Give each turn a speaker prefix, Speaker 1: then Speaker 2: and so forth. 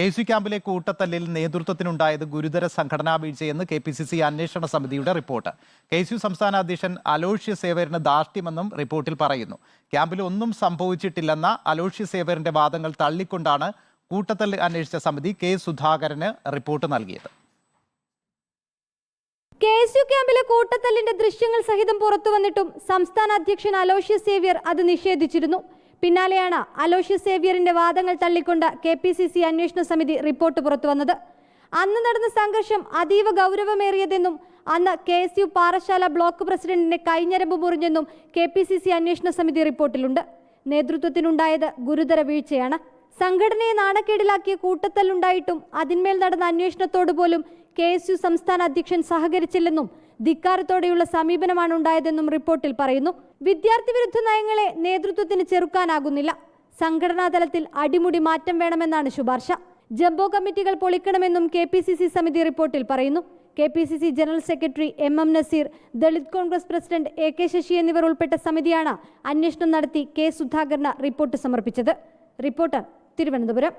Speaker 1: K C ക്യാമ്പിലെ കൂട്ടത്തല്ലിൽ നേതൃത്വത്തിനുണ്ടായത് ഗുരുതര സംഘടനാ വീഴ്ചയെന്ന് കെ പി സി സി അന്വേഷണ സമിതിയുടെ റിപ്പോർട്ട്. കെ സി യു സംസ്ഥാന അധ്യക്ഷൻ അലോഷ്യ സേവരന് ധാർഷ്ട്യമെന്നും റിപ്പോർട്ടിൽ പറയുന്നു. ക്യാമ്പിൽ ഒന്നും സംഭവിച്ചിട്ടില്ലെന്ന അലോഷ്യ സേവറിന്റെ വാദങ്ങൾ തള്ളിക്കൊണ്ടാണ് കൂട്ടത്തല്ല് അന്വേഷിച്ച സമിതി കെ സുധാകരന് റിപ്പോർട്ട് നൽകിയത്.
Speaker 2: കെ എസ് യു ക്യാമ്പിലെ കൂട്ടത്തല്ലിന്റെ ദൃശ്യങ്ങൾ സഹിതം പുറത്തു വന്നിട്ടും സംസ്ഥാന അധ്യക്ഷൻ അലോഷ്യ സേവ്യർ അത് നിഷേധിച്ചിരുന്നു. പിന്നാലെയാണ് അലോഷ്യസ് സേവ്യറിന്റെ വാദങ്ങൾ തള്ളിക്കൊണ്ട് കെ പി സി സി അന്വേഷണ സമിതി റിപ്പോർട്ട് പുറത്തു വന്നത് അന്ന് നടന്ന സംഘർഷം അതീവ ഗൗരവമേറിയതെന്നും അന്ന് K S U Parassala block പ്രസിഡന്റിന്റെ കൈഞ്ഞരമ്പ് മുറിഞ്ഞെന്നും കെ പി സി സി അന്വേഷണ സമിതി റിപ്പോർട്ടിലുണ്ട്. നേതൃത്വത്തിനുണ്ടായത് ഗുരുതര വീഴ്ചയാണ്. സംഘടനയെ നാണക്കേടിലാക്കിയ കൂട്ടത്തല്ലുണ്ടായിട്ടും അതിന്മേൽ നടന്ന അന്വേഷണത്തോട് പോലും കെ എസ് യു സംസ്ഥാന അധ്യക്ഷൻ സഹകരിച്ചില്ലെന്നും ധിക്കാരത്തോടെയുള്ള സമീപനമാണ് ഉണ്ടായതെന്നും റിപ്പോർട്ടിൽ പറയുന്നു. വിദ്യാർത്ഥി വിരുദ്ധ നയങ്ങളെ നേതൃത്വത്തിന് ചെറുക്കാനാകുന്നില്ല. സംഘടനാ തലത്തിൽ അടിമുടി മാറ്റം വേണമെന്നാണ് ശുപാർശ. ജംബോ കമ്മിറ്റികൾ പൊളിക്കണമെന്നും കെ പി സി സി സമിതി റിപ്പോർട്ടിൽ പറയുന്നു. K P C C general secretary M M Naseer Dalit Congress president A K Sasi എന്നിവർ ഉൾപ്പെട്ട സമിതിയാണ് അന്വേഷണം നടത്തി കെ സുധാകരന് റിപ്പോർട്ട് സമർപ്പിച്ചത്. റിപ്പോർട്ടർ തിരുവനന്തപുരം